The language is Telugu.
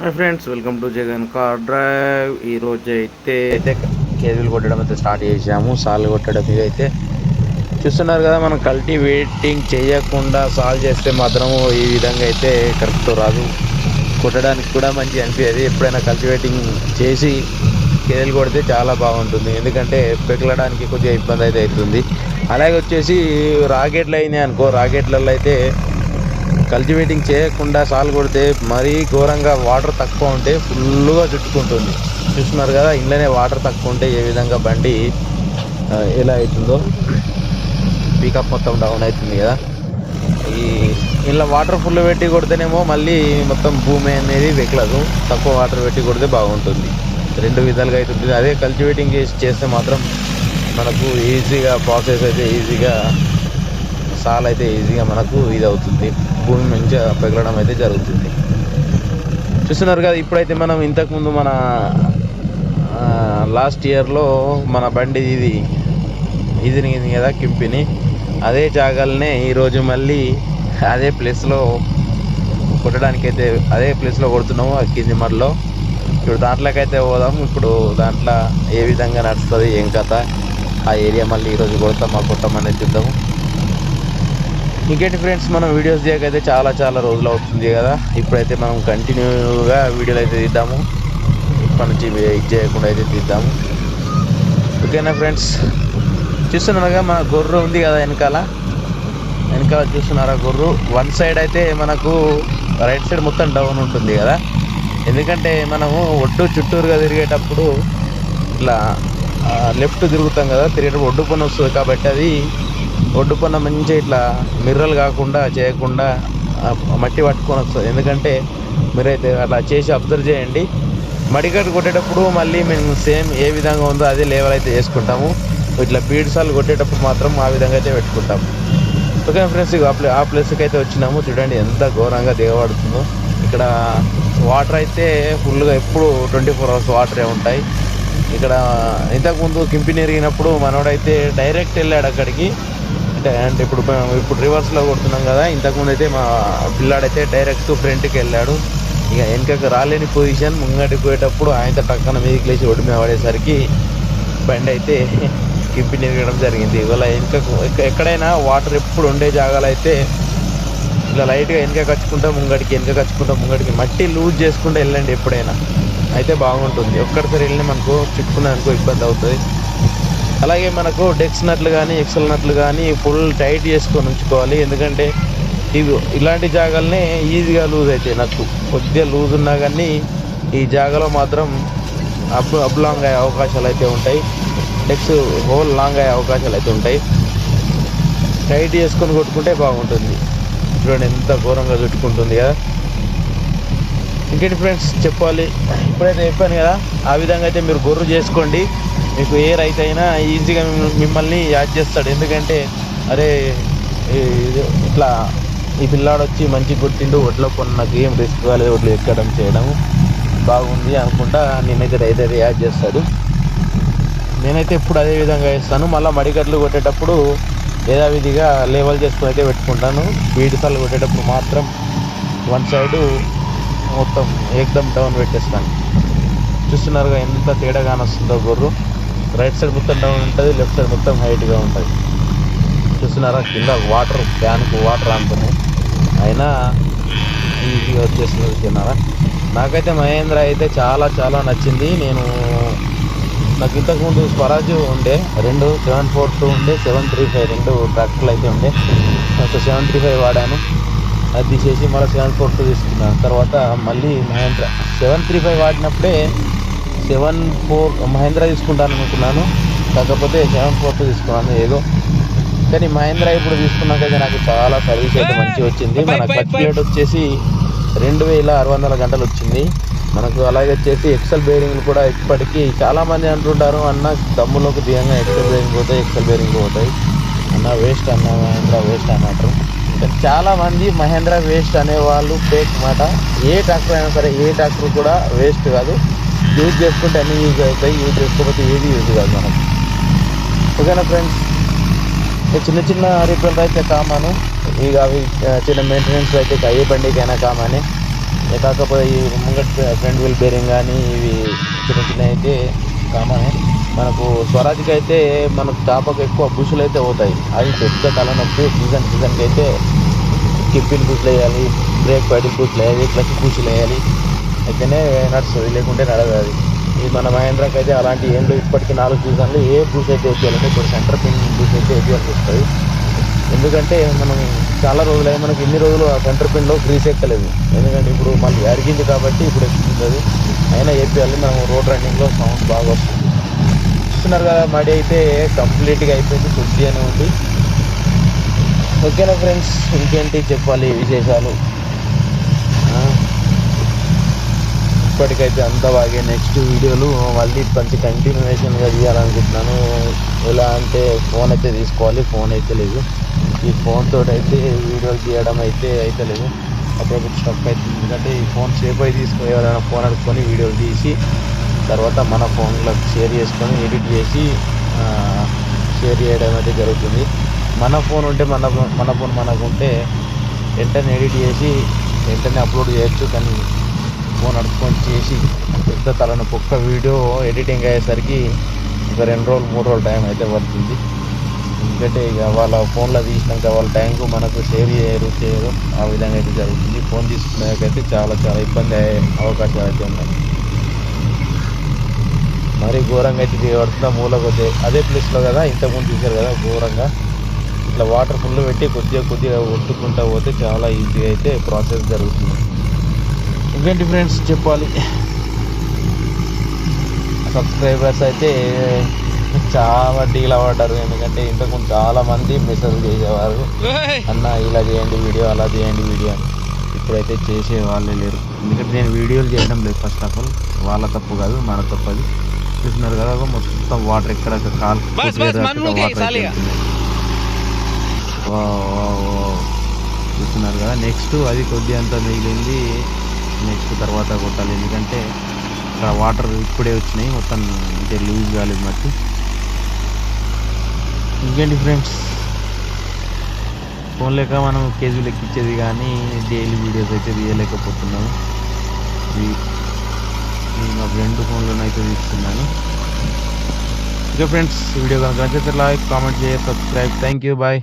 My friends welcome to Jagan car drive. ఈరోజు అయితే అయితే కేజీలు కొట్టడం అయితే స్టార్ట్ చేసాము సాల్లు కొట్టడం మీద అయితే చూస్తున్నారు కదా మనం కల్టివేటింగ్ చేయకుండా సాల్వ్ చేస్తే మాత్రం ఈ విధంగా అయితే కరెక్ట్ రాదు. కొట్టడానికి కూడా మంచి అనిపించేది ఎప్పుడైనా కల్టివేటింగ్ చేసి కేజీలు కొడితే చాలా బాగుంటుంది. ఎందుకంటే పెకలడానికి కొద్దిగా ఇబ్బంది అయితే అవుతుంది. అలాగే వచ్చేసి రాకెట్లు అయినాయి అనుకో రాకెట్లలో అయితే కల్టివేటింగ్ చేయకుండా సాల్ కొడితే మరీ ఘోరంగా వాటర్ తక్కువ ఉంటే ఫుల్గా చుట్టుకుంటుంది. చూస్తున్నారు కదా ఇంట్లోనే వాటర్ తక్కువ ఉంటే ఏ విధంగా బండి ఎలా అవుతుందో. పికప్ మొత్తం డౌన్ అవుతుంది కదా. ఈ ఇలా వాటర్ ఫుల్ పెట్టి కొడితేనేమో మళ్ళీ మొత్తం భూమి అనేది వెక్కలదు తక్కువ వాటర్ పెట్టి కొడితే బాగుంటుంది. రెండు విధాలుగా అవుతుంది అదే కల్టివేటింగ్ చేసి చేస్తే మాత్రం మనకు ఈజీగా ప్రాసెస్ అయితే ఈజీగా సాల్ అయితే ఈజీగా మనకు ఇది అవుతుంది భూమి మంచిగా పెగలడం అయితే జరుగుతుంది. చూస్తున్నారు కదా ఇప్పుడైతే మనం ఇంతకుముందు మన లాస్ట్ ఇయర్లో మన బండి ఇది ఇది కదా కింపిని. అదే జాగాలనే ఈరోజు మళ్ళీ అదే ప్లేస్లో కొట్టడానికి అయితే అదే ప్లేస్లో కొడుతున్నాము ఆ కింది మరలో ఇప్పుడు దాంట్లోకైతే పోదాం. ఇప్పుడు దాంట్లో ఏ విధంగా నడుస్తుంది ఏం కథ ఆ ఏరియా మళ్ళీ ఈరోజు కొడతాం ఆ కొట్టమనేది చూద్దాము. ఇంకేంటి ఫ్రెండ్స్ మనం వీడియోస్ చేయకైతే చాలా చాలా రోజులు అవుతుంది కదా. ఇప్పుడైతే మనం కంటిన్యూగా వీడియోలు అయితే తీద్దాము. ఇప్పటి నుంచి ఇది చేయకుండా అయితే తీద్దాము. ఓకేనా ఫ్రెండ్స్? చూస్తున్నారుగా మన గొర్రె ఉంది కదా వెనకాల. వెనకాల చూస్తున్నారా గొర్రు? వన్ సైడ్ అయితే మనకు రైట్ సైడ్ మొత్తం డౌన్ ఉంటుంది కదా. ఎందుకంటే మనము ఒడ్డు చుట్టూరుగా తిరిగేటప్పుడు ఇట్లా లెఫ్ట్ తిరుగుతాం కదా తిరిగేటప్పుడు ఒడ్డు పని వస్తుంది కాబట్టి అది ఒడ్డు పన్న మంచిగా ఇట్లా మిర్రలు కాకుండా చేయకుండా మట్టి పట్టుకొని వస్తుంది. ఎందుకంటే మీరైతే అట్లా చేసి అబ్జర్వ్ చేయండి. మడికట్టు కొట్టేటప్పుడు మళ్ళీ మేము సేమ్ ఏ విధంగా ఉందో అదే లేవల్ అయితే చేసుకుంటాము ఇట్లా బీడ్సాలు కొట్టేటప్పుడు మాత్రం ఆ విధంగా అయితే పెట్టుకుంటాము. ఓకే ఫ్రెండ్స్ ఇక ఆ ప్లే ఆ ప్లేస్కి అయితే వచ్చినాము. చూడండి ఎంత ఘోరంగా దిగబడుతుందో. ఇక్కడ వాటర్ అయితే ఫుల్గా ఎప్పుడు ట్వంటీ ఫోర్ అవర్స్ వాటరే ఉంటాయి. ఇక్కడ ఇంతకుముందు కింపి నెరిగినప్పుడు మనోడైతే డైరెక్ట్ వెళ్ళాడు అక్కడికి. అంటే అంటే ఇప్పుడు ఇప్పుడు రివర్స్లో కొడుతున్నాం కదా ఇంతకుముందు అయితే మా పిల్లాడైతే డైరెక్ట్ ఫ్రంట్కి వెళ్ళాడు ఇక వెనకకి రాలేని పొజిషన్ ముంగటికి పోయేటప్పుడు ఆయనతో పక్కన మీదకి లేచి ఒడిమి పడేసరికి బండి అయితే కింపిని ఎరగడం జరిగింది. ఇవాళ వెనకకు ఎక్కడైనా వాటర్ ఎప్పుడు ఉండే జాగాలు అయితే ఇలా లైట్గా వెనక కచ్చుకుంటా ముంగడికి వెనక కచ్చుకుంటా ముంగడికి మట్టి లూజ్ చేసుకుంటూ వెళ్ళండి ఎప్పుడైనా. అయితే బాగుంటుంది. ఒక్కడిసారి వెళ్ళి మనకు చుట్టుకునే అనుకో ఇబ్బంది అవుతుంది. అలాగే మనకు డెక్స్ నట్లు కానీ ఎక్సెల్ నట్లు కానీ ఫుల్ టైట్ చేసుకొని ఉంచుకోవాలి. ఎందుకంటే ఇవి ఇలాంటి జాగాలనే ఈజీగా లూజ్ అవుతాయి నట్లు. కొద్దిగా లూజ్ ఉన్నా కానీ ఈ జాగాలో మాత్రం అప్ అప్ లాంగ్ అయ్యే అవకాశాలు అయితే ఉంటాయి. డెక్స్ హోల్ లాంగ్ అయ్యే అవకాశాలు అయితే ఉంటాయి. టైట్ చేసుకొని కొట్టుకుంటే బాగుంటుంది. చూడండి ఎంత ఘోరంగా చుట్టుకుంటుంది కదా. ఇంకేంటి ఫ్రెండ్స్ చెప్పాలి? ఇప్పుడైతే చెప్పాను కదా ఆ విధంగా అయితే మీరు గొర్రు చేసుకోండి. మీకు ఏ రైతు అయినా ఈజీగా మిమ్మల్ని యాడ్ చేస్తాడు. ఎందుకంటే అరే ఇది ఇట్లా ఈ పిల్లాడు వచ్చి మంచి కొట్టిండు ఒట్లో కొన్ని నాకు ఏం రిస్క్ కాలేదు ఒట్లు ఎక్కడం చేయడం బాగుంది అనుకుంటా నేనైతే రైతు అయితే యాడ్ చేస్తాడు. నేనైతే ఇప్పుడు అదే విధంగా వేస్తాను మళ్ళీ మడికట్లు కొట్టేటప్పుడు యథావిధిగా లేవల్ చేసుకుని అయితే పెట్టుకుంటాను. బీడిసాలు కొట్టేటప్పుడు మాత్రం వన్ సైడు మొత్తం ఏకదం డౌన్ పెట్టేస్తాను. చూస్తున్నారుగా ఎంత తేడా కానొస్తుందో గొర్రు రైట్ సైడ్ మొత్తం డౌన్ ఉంటుంది లెఫ్ట్ సైడ్ మొత్తం హైట్గా ఉంటుంది. చూస్తున్నారా? కింద వాటర్ ఫ్యాన్కు వాటర్ అంటున్నాయి. అయినా ఈజీగా వచ్చేస్తుంది తిన్నారా నాకైతే మహేంద్ర అయితే చాలా చాలా నచ్చింది. నేను నాకు ఇంతకుముందు స్వరాజ్ ఉండే రెండు సెవెన్ ఫోర్ టూ ఉండే సెవెన్ త్రీ ఫైవ్ రెండు ట్రాక్టర్లు అయితే ఉండే. ఒక సెవెన్ త్రీ ఫైవ్ వాడాను. అది తీసేసి మళ్ళీ సెవెన్ ఫోర్ టూ తీసుకున్నాను. తర్వాత మళ్ళీ మహేంద్ర సెవెన్ త్రీ ఫైవ్ వాడినప్పుడే సెవెన్ ఫోర్ మహేంద్ర తీసుకుంటాను అనుకున్నాను కాకపోతే సెవెన్ ఫోర్ టూ తీసుకున్నాను ఏదో. కానీ మహేంద్ర ఇప్పుడు తీసుకున్నాకైతే నాకు చాలా సర్వీస్ అయితే మంచిగా వచ్చింది. మన క్లచ్ ప్లేట్ వచ్చేసి రెండు వేల ఆరు వందల గంటలు వచ్చింది. మనకు అలాగే వచ్చేసి ఎక్సెల్ బేరింగ్లు కూడా ఇప్పటికీ చాలా మంది అంటుంటారు అన్న దమ్ములోకి దిగంగా ఎక్సెల్ బేరింగ్ పోతాయి ఎక్సెల్ బేరింగ్ పోతాయి. అన్న వేస్ట్ అన్న మహేంద్ర వేస్ట్ అన్నట్టు. కానీ చాలా మంది మహేంద్ర వేస్ట్ అనేవాళ్ళు ఫేక్ మాట. ఏ ట్రాక్టర్ అయినా సరే ఏ ట్రాక్టర్ కూడా వేస్ట్ కాదు. యూజ్ చేసుకుంటే అన్ని యూజ్ అవుతాయి యూజ్ చేసుకోకపోతే ఏది యూజ్ కాదు మనం. ఓకేనా ఫ్రెండ్స్ చిన్న చిన్న రిపేర్లు అయితే కామాను. ఇక అవి చిన్న మెయింటెనెన్స్ అయితే అయ్యే బండికైనా కామాని. కాకపోతే ఈ ముంగట్ ఫ్రంట్ వీల్ బేరింగ్ కానీ ఇవి చిన్న చిన్న అయితే కామనే. మనకు స్వరాజ్కి అయితే మనకు టాపకు ఎక్కువ బుషులు అయితే అవుతాయి అవి పెద్ద తలనొప్పి సీజన్ సీజన్కి అయితే కిప్పిన్ బుషులు వేయాలి బ్రేక్ ప్యాడిల్ బుషులు వేయాలి క్లచ్ బుషులు వేయాలి. అయితేనే నడుస్తుంది లేకుంటే నడదు అది. ఇది మన మహేంద్రకి అయితే అలాంటి ఏం లేదు ఇప్పటికి నాలుగు సీజన్లు ఏ బూస్ అయితే వేయాలంటే ఇప్పుడు సెంటర్ పిన్ బూస్ అయితే వేయాల్సి వస్తుంది ఎందుకంటే మనం చాలా రోజులు అయ్యి మనకి ఇన్ని రోజులు ఆ సెంటర్ పిన్లో గ్రీస్ ఎక్కలేదు. ఎందుకంటే ఇప్పుడు మళ్ళీ అరిగింది కాబట్టి ఇప్పుడు ఎక్కుతుంది అయినా వేపియాలి మనం రోడ్ రన్నింగ్లో సౌండ్ బాగా వస్తుంది. చూస్తున్నారు కదా మడి అయితే కంప్లీట్గా అయిపోయింది కొద్దిగానే ఉంది. ఓకేనా ఫ్రెండ్స్ ఇంకేంటి చెప్పాలి విశేషాలు ఆ, ఇప్పటికైతే అంత బాగా నెక్స్ట్ వీడియోలు మళ్ళీ మంచి కంటిన్యూషన్గా తీయాలనుకుంటున్నాను. ఎలా అంటే ఫోన్ అయితే తీసుకోవాలి ఫోన్ అయితే లేదు. ఈ ఫోన్తో అయితే వీడియోలు తీయడం అయితే అయితే లేదు. అప్పుడప్పుడు స్టక్ అవుతుంది. ఎందుకంటే ఈ ఫోన్ సేఫ్ అయి తీసుకుని ఎవరైనా ఫోన్ అడుక్కొని వీడియోలు తీసి తర్వాత మన ఫోన్లో షేర్ చేసుకొని ఎడిట్ చేసి షేర్ చేయడం అయితే జరుగుతుంది. మన ఫోన్ ఉంటే మన ఫోన్ మన ఫోన్ మనకు ఉంటే వెంటనే ఎడిట్ చేసి వెంటనే అప్లోడ్ చేయొచ్చు. కానీ ఫోన్ అడుక్కొని చేసి పెద్ద తలనొప్పి ఒక్క వీడియో ఎడిటింగ్ అయ్యేసరికి ఒక రెండు రోజులు మూడు రోజులు టైం అయితే పడుతుంది. ఎందుకంటే ఇక వాళ్ళ ఫోన్లో తీసినాక వాళ్ళ ట్యాంకు మనకు షేర్ చేయరు చేయరు. ఆ విధంగా అయితే జరుగుతుంది. ఫోన్ తీసుకునేకైతే చాలా చాలా ఇబ్బంది అయ్యే అవకాశాలు అయితే ఉన్నాయి. మరి ఘోరంగా అయితే పడుతుందా మూల కొద్ది అదే ప్లేస్లో కదా ఇంతకుముందు చూశారు కదా ఘోరంగా. ఇట్లా వాటర్ ఫుల్ పెట్టి కొద్దిగా కొద్దిగా ఒట్టుకుంటా పోతే చాలా ఈజీగా అయితే ప్రాసెస్ జరుగుతుంది. ఇంకేంటి ఫ్రెండ్స్ చెప్పాలి? సబ్స్క్రైబర్స్ అయితే చాలా డీల్ అవ్వడారు ఎందుకంటే ఇంతకుముందు చాలా మంది మెసేజ్ చేసేవారు. అన్న ఇలా చేయండి వీడియో అలా చేయండి వీడియో అని. ఇప్పుడైతే చేసే వాళ్ళే లేరు. ఎందుకంటే నేను వీడియోలు చేయడం లేదు ఫస్ట్ ఆఫ్ ఆల్ వాళ్ళ తప్పు కాదు మన తప్పు అది. చూస్తున్నారు కదా మొత్తం వాటర్ ఎక్కడ కాలు. చూస్తున్నారు కదా నెక్స్ట్ అది కొద్ది అంత మిగిలింది. నెక్స్ట్ తర్వాత కొట్టాలి. ఎందుకంటే ఇక్కడ వాటర్ ఇప్పుడే వచ్చినాయి. మొత్తం అంటే లూజ్ కాలేదు మట్టి ఇంకేంటి ఫ్రెండ్స్? ఫోన్ లేక మనం కేజీ లెక్కించేది కానీ డైలీ వీడియోస్ అయితే తీయలేకపోతున్నాము. ఇది మా ఫ్రెండ్ ఫోన్లోనైతే తీస్తున్నాను. ఓకే ఫ్రెండ్స్ వీడియో కనుక నచ్చితే లైక్ కామెంట్ చేయ సబ్స్క్రైబ్. Thank you bye.